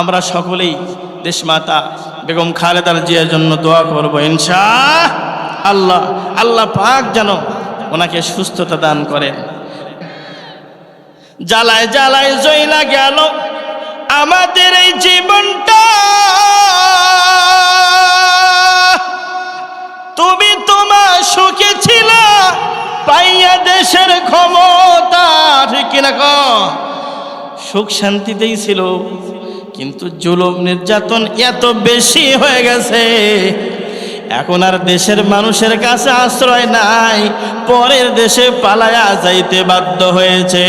আমরা সকলেই দেশমাতা বেগম খালেদার জিয়ার জন্য দোয়া করব ইনশা আল্লাহ আল্লাহ পাক যেন ওনাকে সুস্থতা দান করেন। জ্বালায় জ্বালায় জয়লা গেল আমাদের এই জীবনটা। তুমি তোমার সুখে ছিল, পাইয়া দেশের ক্ষমতা, ঠিক কিনা ক সুখ শান্তিতেই ছিল। কিন্তু জুলুম নির্যাতন এত বেশি হয়ে গেছে। এখন আর দেশের মানুষের কাছে আশ্রয় নাই, পরের দেশে পালায়া যাইতে বাধ্য হয়েছে।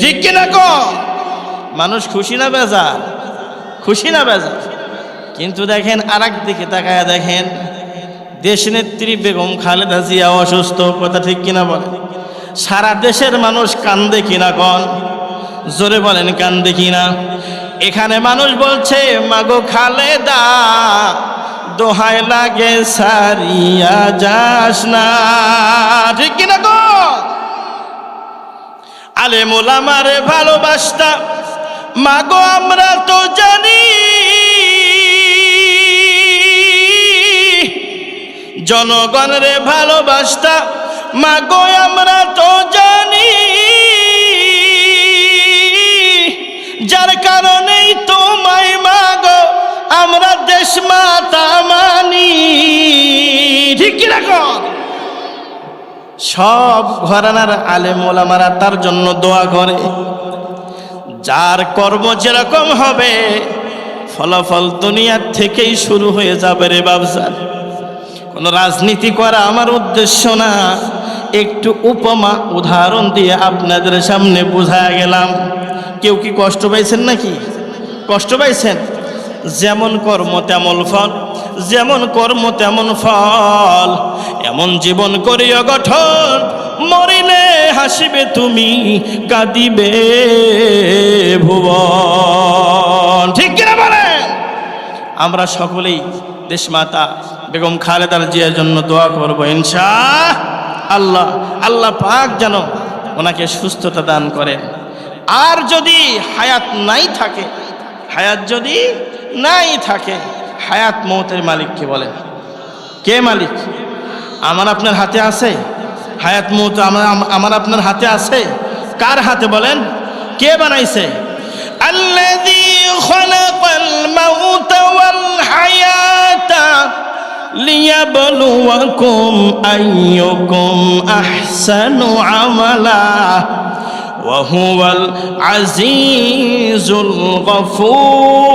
ঠিক কিনা ক? মানুষ খুশি না বেজার? খুশি না বেজার? কিন্তু দেখেন আর দিকে তাকায়া দেখেন দেশনেত্রী বেগম খালেদা জিয়া অসুস্থ, কথা ঠিক কিনা বলেন সারা দেশের মানুষ কিনা কন? জোরে বলেন কিনা? এখানে মানুষ বলছে, মাগো খালেদা, দোহায় লাগে সারিয়া যাস না। ঠিক কিনা কন আলে মোলামারে ভালোবাসতা, মাগো আমরা তো জানি, জনগণরে ভালোবাসতা, মাগো আমরা তো জানি। আমরা দেশ মাতা মানি। ঠিক কি রাখো সব ঘরানার আলেম ওলামারা তার জন্য দোয়া করে। যার কর্ম যেরকম হবে, ফলাফল দুনিয়ার থেকেই শুরু হয়ে যাবে রে বাবসার কোনো রাজনীতি করা আমার উদ্দেশ্য না। একটু উপমা উদাহরণ দিয়ে আপনাদের সামনে বোঝা গেলাম। কেউ কি কষ্ট পাইছেন নাকি? কষ্ট পাইছেন? যেমন কর্ম তেমন ফল, যেমন কর্ম তেমন ফল। এমন জীবন করিও গঠন, মরিলে হাসিবে তুমি, কাঁদিবে ভুবন। ঠিক কিনা বলেন? আমরা সকলেই দেশমাতা বেগম খালেদার জিয়ার জন্য দোয়া করব ইনশা আল্লাহ আল্লাহ পাক যেন ওনাকে সুস্থতা দান করেন। আর যদি হায়াত নাই থাকে হায়াত যদি নাই থাকে হায়াত মৌতের মালিককে বলেন কে মালিক আমার আপনার হাতে আছে হায়াত মৌত আমার আমার আপনার হাতে আছে কার হাতে বলেন কে বানাইছে الذي خلق الموت والحياة ليبلوكم أيكم أحسن عملا وهو العزيز الغفور